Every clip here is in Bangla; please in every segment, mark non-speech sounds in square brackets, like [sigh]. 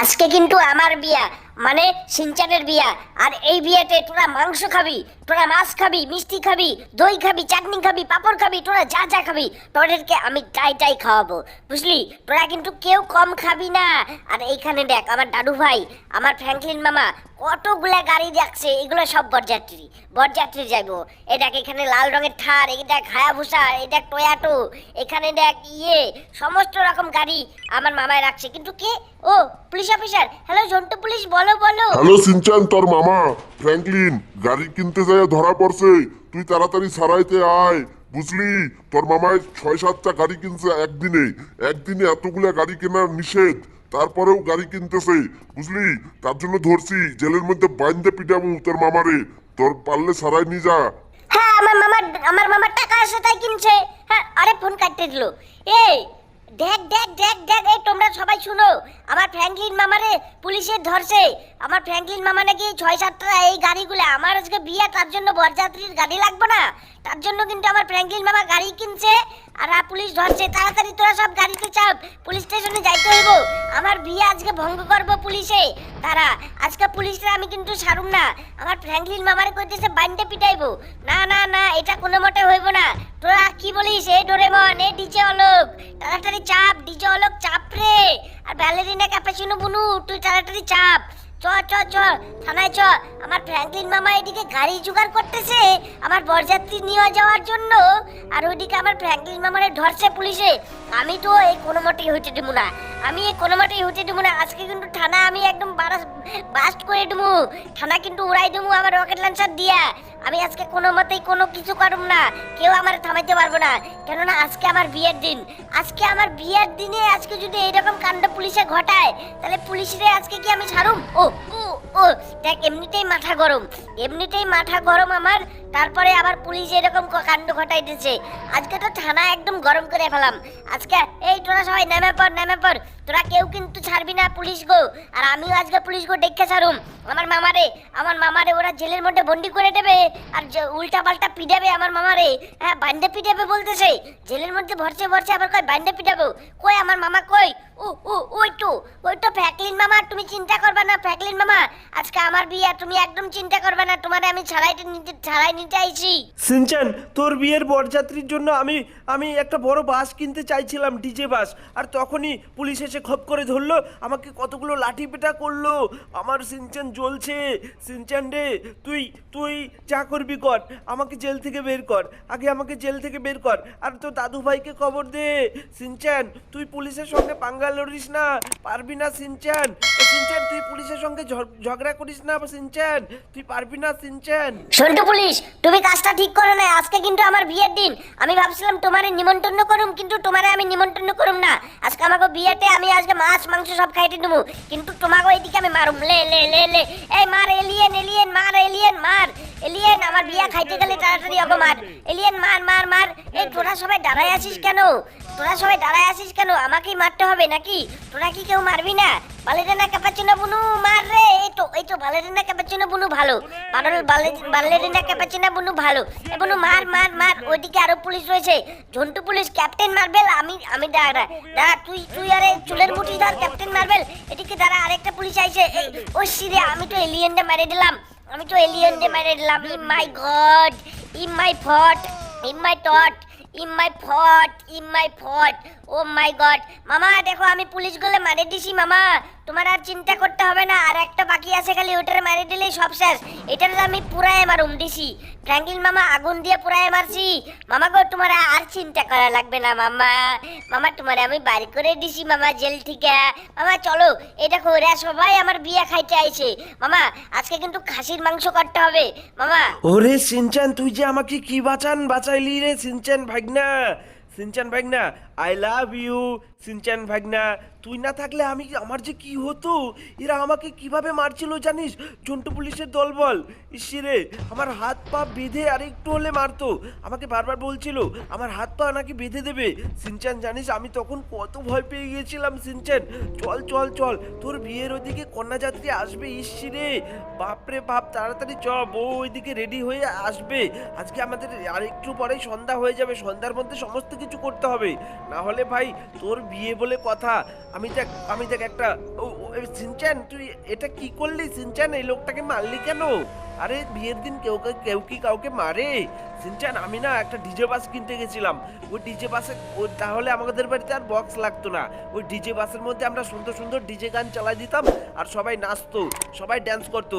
আজকে কিন্তু আমার বিয়া। মানে সিনচানের বিয়া। আর এই বিয়েতে তোরা মাংস খাবি, তোরা মাছ খাবি, মিষ্টি খাবি, দই খাবি, চাটনি খাবি, পাপড় খাবি, তোরা যা যা খাবি, তোদেরকে আমি টাই টাই খাওয়াবো। বুঝলি? তোরা কিন্তু কেউ কম খাবি না। আর এইখানে দেখ, আমার দাদু ভাই, আমার ফ্র্যাঙ্কলিন মামা কতগুলা গাড়ি দেখছে এগুলো সব বরযাত্রী। বরযাত্রী যাইবো। এই দেখ, এখানে লাল রঙের থার এই দেখ হায়াভুসা এই দেখ, টয়াটো, এখানে দেখ ইয়ে সমস্ত রকম গাড়ি আমার মামায় রাখছে। কিন্তু কে? ও, police officer. Hello, Jontu police বলো বলো হ্যালো সিনচান তোর মামা। ফ্র্যাঙ্কলিন গাড়ি কিনতে যায় ধরা পড়ছে। তুই তাড়াতাড়ি সারাইতে আয়। বুঝলি? তোর মামায় ছয় সাতটা গাড়ি কিনছে একদিনে। একদিনে এতগুলা গাড়ি কেনার নিষেধ। তারপরেও গাড়ি কিনতেছে। বুঝলি? তার জন্য ধরছি জেলের মধ্যে বাইন্দে পিটাবো তোর মামারে। তোর পারলে সারাই নিয়ে যা। হ্যাঁ আমার মামার আমার মামার টাকা আছে তাই কিনছে। হ্যাঁ আরে ফোন কাটতে দিল। এই দেখ দেখ দেখ দেখ, এই তোমরা সবাই শুনো। আমার ফ্র্যাঙ্কলিন মামারে পুলিশে ধরছে। আমার ফ্র্যাঙ্কলিন মামা নাকি ছয় সাতটা এই গাড়িগুলো, আমার আজকে বিয়ে, তার জন্য বরযাত্রীর গাড়ি লাগবে না। তার জন্য কিন্তু আমার ফ্র্যাঙ্কলিন মামা গাড়ি কিনছে, আর আর পুলিশ ধরছে। তাড়াতাড়ি তোরা সব গাড়িতে চাপ, পুলিশ স্টেশনে যাইতে হইব। আমার বিয়ে আজকে ভঙ্গ করব পুলিশে। তারা আজকে পুলিশরা আমি কিন্তু ছাড়ুম না। আমার ফ্র্যাঙ্কলিন মামারে কইতেছে বাইন্ডে পিটাইবো। না না না, এটা কোনো মতে হইব না। তোরা কি বলিস? এ ডোরেমন এ ডিজে অলোক। তাড়াতাড়ি চাপ, ডিজে অলোক, চাপ রে। আর ব্যালেরিনা ক্যাপাচিনো বুনু, তুই তাড়াতাড়ি চাপ। চ চ চ, থানায় চ। আমার ফ্র্যাঙ্কলিন মামা এদিকে গাড়ি জোগাড় করতেছে, আমার বরযাত্রী নিয়ে যাওয়ার জন্য। আর ওইদিকে আমার ফ্র্যাঙ্কলিন মামারে ধরছে পুলিশে। আমি তো এই কোনো মতেই হইতে দেবো না। আমি এই কোনো মতেই হইতে দেবো না। আজকে কিন্তু থানা আমি একদম বাস্ট করে দেবো। থানা কিন্তু উড়াই দেবো আমার রকেট লঞ্চার দিয়া। আমি আজকে কোনো মতেই কোনো কিছু করব না। কেউ আমার থামাইতে পারব না। কেননা আজকে আমার বিয়ের দিন। আজকে আমার বিয়ের দিনে আজকে যদি এইরকম কাণ্ড পুলিশে ঘটায়, তাহলে পুলিশরে আজকে কি আমি ছাড়ুম? ও ও, দেখ, এমনিতেই মাথা গরম। এমনিতেই মাথা গরম আমার, তারপরে আবার পুলিশ এরকম কাণ্ড ঘটাইতেছে। আজকে তো থানা একদম গরম করে ফেলাম। আজকে, এই তোরা সবাই নেমে নেমে তোরা কেউ কিন্তু ছাড়বি না পুলিশ গো। আর আমিও আজকে পুলিশ গো দেখে ছাড়ুম। আমার মামারে আমার মামারে ওরা জেলের মধ্যে বন্দি করে দেবে। আর উল্টা পাল্টা পিটাবে আমার মামারে। হ্যাঁ বান্ডে পিটাবে বলতেছে। জেলের মধ্যে ভরছে ভরছে, আবার কই বান্ডে পিটাবো? কই আমার মামা কই? ও ও, ওই তো ওই তো ফ্র্যাঙ্কলিন মামা, তুমি চিন্তা করবে না ফ্র্যাঙ্কলিন মামা। আজকে আমার বিয়ে, তুমি একদম চিন্তা করবে না, তোমারে আমি ছাড়াইতে নিতে ছাড়াই নিতে আইছি। সিনচান, তোর বিয়ের বরযাত্রীর জন্য আমি আমি একটা বড় বাস কিনতে চাইছিলাম, ডিজে বাস। আর তখনই পুলিশ এসে খপ করে ধরলো, আমাকে কতগুলো লাঠি পেটা করল। আমার সিনচান জ্বলছে। সিনচান রে, তুই তুই যা করবি কর, আমাকে জেল থেকে বের কর, আগে আমাকে জেল থেকে বের কর। আর তো দাদু ভাইকে খবর দে। সিনচান, তুই পুলিশের সঙ্গে পাঙ্গা লড়িস না, পারবি না সিনচান। সিনচান, তুই পুলিশের সঙ্গে ঝগ- ঝগড়া করিস না সিনচেন। তুই পারবি না সিনচেন। সন্টু পুলিশ, তুমি কাজটা ঠিক করো না। আজকে কিন্তু আমার বিয়ের দিন। আমি ভাবছিলাম তোমারে নিমন্ত্রণ করুম, কিন্তু তোমারে আমি নিমন্ত্রণ করুম না। আজকে আমাকে বিয়েতে আমি আজকে মাছ, মাংস সব খাইতে দেবো কিন্তু তোমাকে এদিকে আমি মারুম। লে লে লে লে। এই মার, এলিয়েন এলিয়েন, মার এলিয়েন, মার। এলিয়েন, আমার বিয়া খাইতে গেলে তাড়াতাড়ি ওকে মার এলিয়েন, মার মার মার। এই, তোরা সবাই দাঁড়ায় আছিস কেন? তোরা সবাই দাঁড়ায় আছিস কেন? আমাকেই মারতে হবে নাকি? তোরা কি কেউ মারবি না? বালেরিনা ক্যাপাচিনো বুনু, মার রে। এই তো এই তো, বালেরিনা ক্যাপাচিনো বুনু ভালো। বারল বালেরিনা ক্যাপাচিনো বুনু ভালো। এ বুনু, মার মার মার। ওইদিকে আরও পুলিশ রয়েছে। ঝন্টু পুলিশ, ক্যাপ্টেন মার্বেল, আমি আমি দাঁড়া দাঁড়া। তুই তুই আরে চুলের মুঠি ধর, ক্যাপ্টেন মার্বেল। এদিকে দাঁড়া, আরেকটা পুলিশ আইছে। এই ও সিরে আমি তো এলিয়েনটা মেরে দিলাম। আমি তো এলিয়েনটা মেরে দিলাম। In my God in my ফট in my taught in my ফট ইন মাই ফট ও মাই গড মামা, দেখো, আমি পুলিশগুলো মারে দিছি, মামা। তোমার আর চিন্তা করতে হবে না, আর একটা বাকি আছে খালি ওটার মারে দিলেই সব শেষ। এটার আমি পুরাই মারুম, দিছি। ফ্র্যাঙ্কলিন মামা আগুন দিয়ে পুরাই মারছি। মামা গো, তোমার আর চিন্তা করা লাগবে না, মামা। মামা, তোমার আমি বাড়ি করে দিছি, মামা, জেল থেকে। মামা, চলো এটা ওরা সবাই আমার বিয়ে খাইতে আইছে। মামা, আজকে কিন্তু খাসির মাংস করতে হবে। মামা। ওরে সিনচান, তুই যে আমাকে কি বাঁচান, বাঁচাইলি রে, Shinchan Bhagna. Shinchan Bhagna I love you Shinchan ভাগনা, তুই না থাকলে আমি আমার যে কি হতো? এরা আমাকে কীভাবে মারছিল জানিস? জন্টু পুলিশের দলবল ইসিরে আমার হাত পা বেঁধে আর একটু হলে মারতো। আমাকে বারবার বলছিল, আমার হাত পা নাকি বেঁধে দেবে? সিনচান, জানিস, আমি তখন কত ভয় পেয়ে গিয়েছিলাম সিনচান। চল চল চল, তোর বিয়ের ওইদিকে কন্যাযাত্রী আসবে ইসিরে বাপরে বাপ, তাড়াতাড়ি চ, বউ ওইদিকে রেডি হয়ে আসবে। আজকে আমাদের আর একটু পরেই সন্ধ্যা হয়ে যাবে, সন্ধ্যার মধ্যে সমস্ত কিছু করতে হবে। না হলে ভাই, তোর বিয়ে বলে কথা। আমি দেখ আমি দেখ একটা সিনচান তুই এটা কি করলি? সিনচান এই লোকটাকে মারলি কেন? আরে, বিয়ের দিন কেউ কেউ কি কাউকে মারে? সিনচান আমি না একটা ডিজে বাস কিনতে গেছিলাম। ওই ডিজে বাসে তাহলে আমাদের বাড়িতে আর বক্স লাগতো না। ওই ডিজে বাসের মধ্যে আমরা সুন্দর সুন্দর ডিজে গান চালাই দিতাম আর সবাই নাচতো, সবাই ড্যান্স করতো।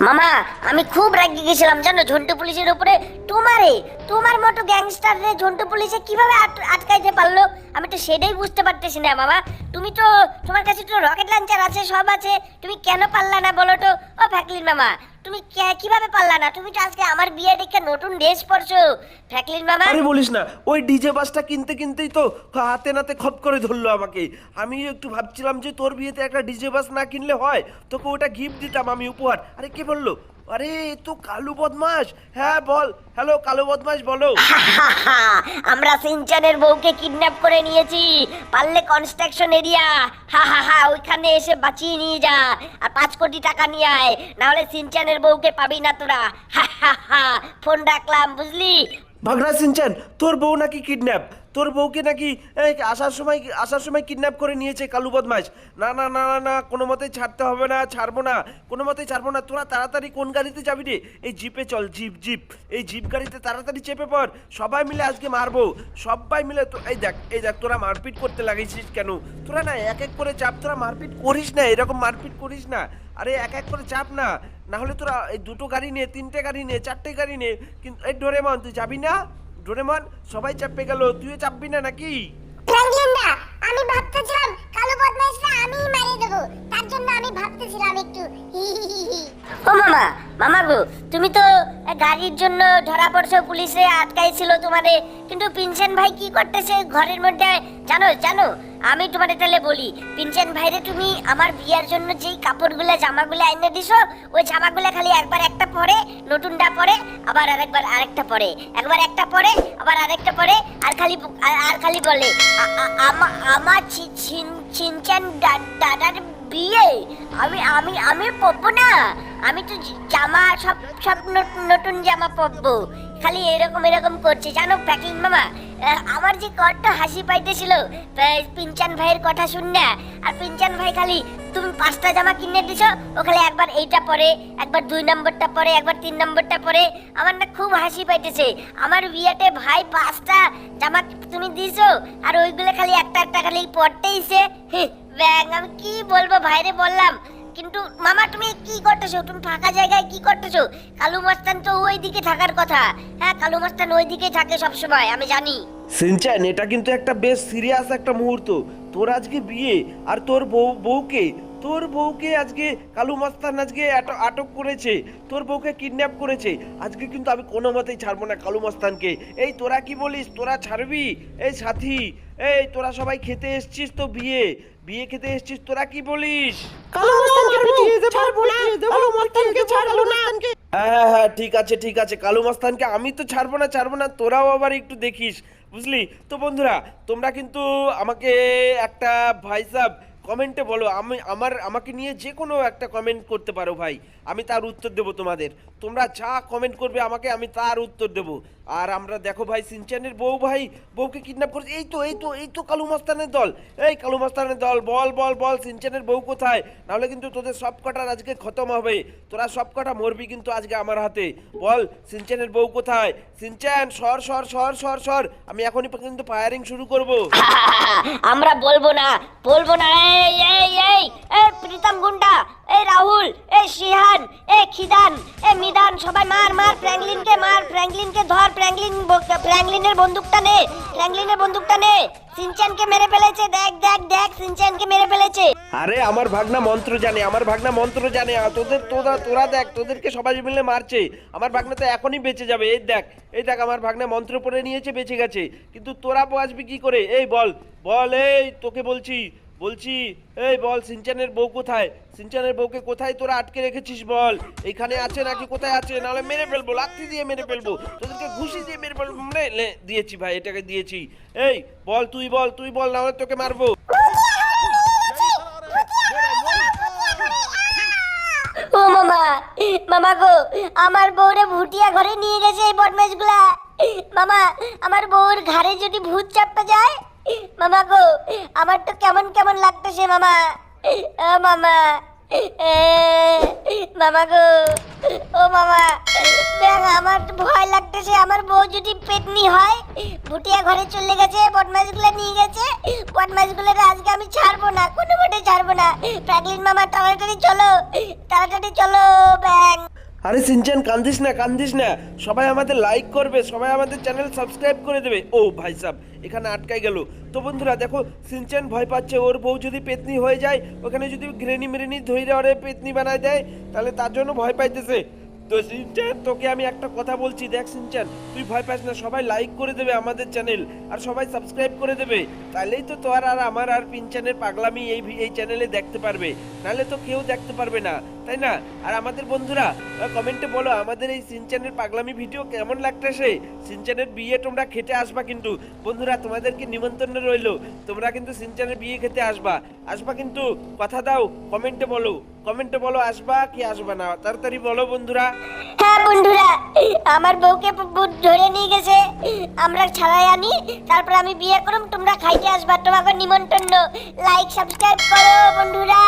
মামা, আমি খুব গেছিলাম, জানো, ঝন্টু পুলিশের উপরে। তোমারে, তোমার মতো গ্যাংস্টার রে ঝন্টু পুলিশে কীভাবে আট- আটকাইতে পারল? আমি তো সেটাই বুঝতে পারতেছি না, মামা। তুমি তো, তোমার কাছে তো রকেট লঞ্চার আছে, সব আছে। তুমি কেন পারলা না বলো তো? ও ফ্যাকলিন মামা, তুমি কীভাবে পারলা না? তুমি তো আজকে আমার বিয়ে দেখে নতুন ড্রেস পরছো। ফ্যাকলিন মামা? আরে বলিস না, ওই ডিজে বাসটা কিনতে কিনতেই তো হাতে নাতে খপ করে ধরলো আমাকে। আমি একটু ভাবছিলাম যে তোর বিয়েতে একটা ডিজে বাস না কিনলে হয়, তোকে ওটা গিফট দিতাম আমি উপহার। আরে কে বলল? আরে তো কালু বদমাস হ্যাঁ বল। হ্যালো, কালু বদমাস বলো। [laughs] আমরা সিনচানের বউকে কিডন্যাপ করে নিয়েছি। পারলে কনস্ট্রাকশন এরিয়া হা হা হা, ওইখানে এসে বাঁচিয়ে নিয়ে যা। আর পাঁচ কোটি টাকা নিয়ে আয়। নাহলে সিনচানের বউকে পাবি না তোরা। হা হা হা, ফোন রাখলাম, বুঝলি? ভাগরা সিনচান, তোর বউ নাকি কিডন্যাপ? তোর বউকে নাকি আসার সময় আসার সময় কিডন্যাপ করে নিয়েছে কালু বদমাস না না না না না, কোনো মতেই ছাড়তে হবে না, ছাড়বো না, কোনো মতেই ছাড়বো না। তোরা তাড়াতাড়ি কোন গাড়িতে যাবি রে? এই জিপে চল, জিপ জিপ। এই জিপ গাড়িতে তাড়াতাড়ি চেপে পড়। সবাই মিলে আজকে মারবো। সবাই মিলে তো, এই দেখ এই দেখ, তোরা মারপিট করতে লাগিয়েছিস কেন? তোরা না এক এক করে চাপ, তোরা মারপিট করিস না, এরকম মারপিট করিস না। আরে, এক এক করে চাপ না। না হলে তোরা এই দুটো গাড়ি নে তিনটে গাড়ি নে চারটে গাড়ি নে কিন্তু এই ডোরেমন তুই যাবি না? ডোরেমন সবাই চাপে গেল তুইও চাপবি না নাকি? ফ্র্যাঙ্কলিন দা আমি ভাবতেছিলাম কালো বদমাইশরা আমিই মারিয়ে দেবো। তার জন্য আমি ভাবতেছিলাম একটু। ও মামা মামা গো তুমি তো গাড়ির জন্য ধরা পড়ছো পুলিশে আটকাইছিল তোমারে কিন্তু পিনসেন ভাই কি করতেছে ঘরের মধ্যে? জানো জানো আমি তোমার তাহলে বলি, পিনচান ভাইরে তুমি আমার বিয়ার জন্য যেই কাপড়গুলা, জামাগুলো এনে দিছো, ওই জামাগুলো খালি একবার একটা পরে, নতুনটা পরে, আবার আরেকবার আরেকটা পরে। একবার একটা পরে, আবার আরেকটা পরে, আর খালি আর- খালি বলে আমার ছিনচান দাদার বিয়ে? আমি আমি আমি পরবো না। আমি তো জামা সব সব নতুন জামা পরবো। খালি এরকম এরকম করছে। জানো প্যাকিং মামা? আমার যে কত হাসি পাইতেছিল আহ, পিনচান ভাইয়ের কথা শুন না। আর পিনচান ভাই খালি তুমি পাঁচটা জামা কিনে দিছো ও খালি একবার এইটা পরে একবার দুই নম্বরটা পরে একবার তিন নম্বরটা পরে। আমার না খুব হাসি পাইতেছে। আমার বিয়েতে ভাই পাঁচটা জামা তুমি দিছো আর ওইগুলো খালি একটা একটা খালি পরতেইছে। হে, ব্যাং, আমি কি বলব ভাইরে বললাম। কিন্তু মামা, তুমি কি করতেছো? তুমি ফাঁকা জায়গায় কি করতেছো? কালু মাস্তান তো ওই দিকে থাকার কথা। হ্যাঁ কালু মাস্তান ওই দিকে থাকে সব সময় আমি জানি। সিনচান এটা কিন্তু একটা বেশ সিরিয়াস একটা মুহূর্ত। তোর আজকে বিয়ে, আর তোর বউ, বউকে তোর বউকে আজকে কালু মাস্তান আজকে আট- আটক করেছে তোর বউকে কিডন্যাপ করেছে আজকে কিন্তু আমি কোনো মতেই ছাড়বো না কালু মাস্তানকে। এই তোরা কি বলিস? তোরা ছাড়বি? এই সাথী এই তোরা সবাই খেতে এসছিস তো বিয়ে? বিয়ে খেতে এসছিস তোরা কি বলিস? হ্যাঁ হ্যাঁ হ্যাঁ ঠিক আছে ঠিক আছে। কালু মাস্তানকে আমি তো ছাড়বো না ছাড়বো না তোরাও আবার একটু দেখিস। বুঝলি? তো বন্ধুরা তোমরা কিন্তু আমাকে একটা ভাই সাহেব কমেন্টে বলো, আমি, আমার, আমাকে নিয়ে যে কোনো একটা কমেন্ট করতে পারো ভাই, আমি তার উত্তর দেবো তোমাদের। তোমরা যা কমেন্ট করবে আমাকে, আমি তার উত্তর দেবো। আর আমরা দেখো ভাই সিনচানের বউ ভাই, বউকে কিডন্যাপ করেছে। এই তো এই তো এই তো কালু মাস্তানের দল। এই কালু মাস্তানের দল, বল বল বল সিনচানের বউ কোথায়? নাহলে কিন্তু তোদের সব কটার আজকে খতম হবে। তোরা সব কটা মরবি কিন্তু আজকে আমার হাতে। বল সিনচানের বউ কোথায়? সিনচান সর সর সর সর সর। আমি এখনই কিন্তু ফায়ারিং শুরু করব। [laughs] আমরা বলব না বলব না এই এই এই এই প্রীতম গুন্ডা, এই রাহুল, এই শিহান, এই খিদান, এই মিদান, সবাই মার মার, ফ্র্যাঙ্কলিনকে মার, ফ্র্যাঙ্কলিনকে ধর, ফ্র্যাঙ্কলিন ফ্র্যাঙ্কলিনের বন্দুকটা নে, ফ্র্যাঙ্কলিনের বন্দুকটা নে। সিনচানকে মেরে ফেলেছে, দেখ দেখ দেখ সিনচানকে মেরে ফেলেছে। আরে, আমার ভাগনা মন্ত্র জানে, আমার ভাগনা মন্ত্র জানে, আর তোদের, তোরা তোরা দেখ, তোদেরকে সবাই মিলে মারছে। আমার ভাগনা তো এখনই বেঁচে যাবে, এই দেখ এই দেখ, আমার ভাগনা মন্ত্র পড়ে নিয়েছে, বেঁচে গেছে। কিন্তু তোরা বাঁচবি কি করে? এই বল বল, এই তোকে বলছি বলছি এই বল সিনচানের বউ কোথায়? সিনচানের বউকে কোথায় তোরা আটকে রেখেছিস বল? এখানে আছে নাকি কোথায় আছে? নাহলে মেরে ফেলব লাথি দিয়ে মেরে ফেলব। তোদেরকে ঘুষি দিয়ে মেরে ফেলব। নে, নে, দিয়েছি ভাই এটাকে দিয়েছি। এই বল তুই বল তুই বল নাহলে তোকে মারবো। ও মামা মামা গো আমার বউরে ভুটিয়া ঘরে নিয়ে গেছে এই বদমাইশগুলা মামা আমার বউর ঘাড়ে যদি ভূত চাপতে যায় মামা গো আমার তো কেমন কেমন লাগতেছে মামা? ও মামা মামা গো, ও মামা, দেখ, আমার তো ভয় লাগতেছে, আমার বউ যদি পেটনি হয়, ভুটিয়া ঘরে চলে গেছে বদমাইশগুলো নিয়ে গেছে বদমাইশগুলো আজকে আমি ছাড়বো না, কোনো মোটে ছাড়বো না। ফ্র্যাঙ্কলিন মামা, তাড়াতাড়ি চলো তাড়াতাড়ি চলো, ব্যাং। আরে সিনচান, কান্দিস না কান্দিস না। সবাই আমাদের লাইক করবে, সবাই আমাদের চ্যানেল সাবস্ক্রাইব করে দেবে। ও ভাই সাহ এখানে আটকাই গেল। তো বন্ধুরা, দেখো, সিনচান ভয় পাচ্ছে, ওর বউ যদি পেতনি হয়ে যায়, ওখানে যদি গ্রেনি মেরেনি ধৈরে ওরে পেতনি বানায় দেয়, তাহলে তার জন্য ভয় পাইতেছে। তো সিনচান, তোকে আমি একটা কথা বলছি, দেখ সিনচান, তুই ভয় পাস না, সবাই লাইক করে দেবে আমাদের চ্যানেল আর সবাই সাবস্ক্রাইব করে দেবে। তাহলেই তো তোর আর আমার আর পিনচানের পাগলামি এই এই চ্যানেলে দেখতে পারবে। নাহলে তো কেউ দেখতে পারবে না। তাই না? আর আমাদের বন্ধুরা কমেন্টে বলো আমাদের এই সিনচানের পাগলামি ভিডিও কেমন লাগতেছে সিনচানের বিয়ে তোমরা খেতে আসবা কিন্তু। বন্ধুরা, তোমাদেরকে নিমন্ত্রণ রইল। তোমরা কিন্তু সিনচানের বিয়ে খেতে আসবা। আসবা কিন্তু, কথা দাও, কমেন্টে বলো। কমেন্টে বলো আসবা কি আসবা না। তাড়াতাড়ি বলো বন্ধুরা। হ্যাঁ বন্ধুরা, আমার বউকে ধরে নিয়ে গেছে। আমরা ছাড়াই আনি, তারপর আমি বিয়ে করুম, তোমরা খাইতে আসবা। তোমাকে নিমন্ত্রণ লাইক সাবস্ক্রাইব করো বন্ধুরা।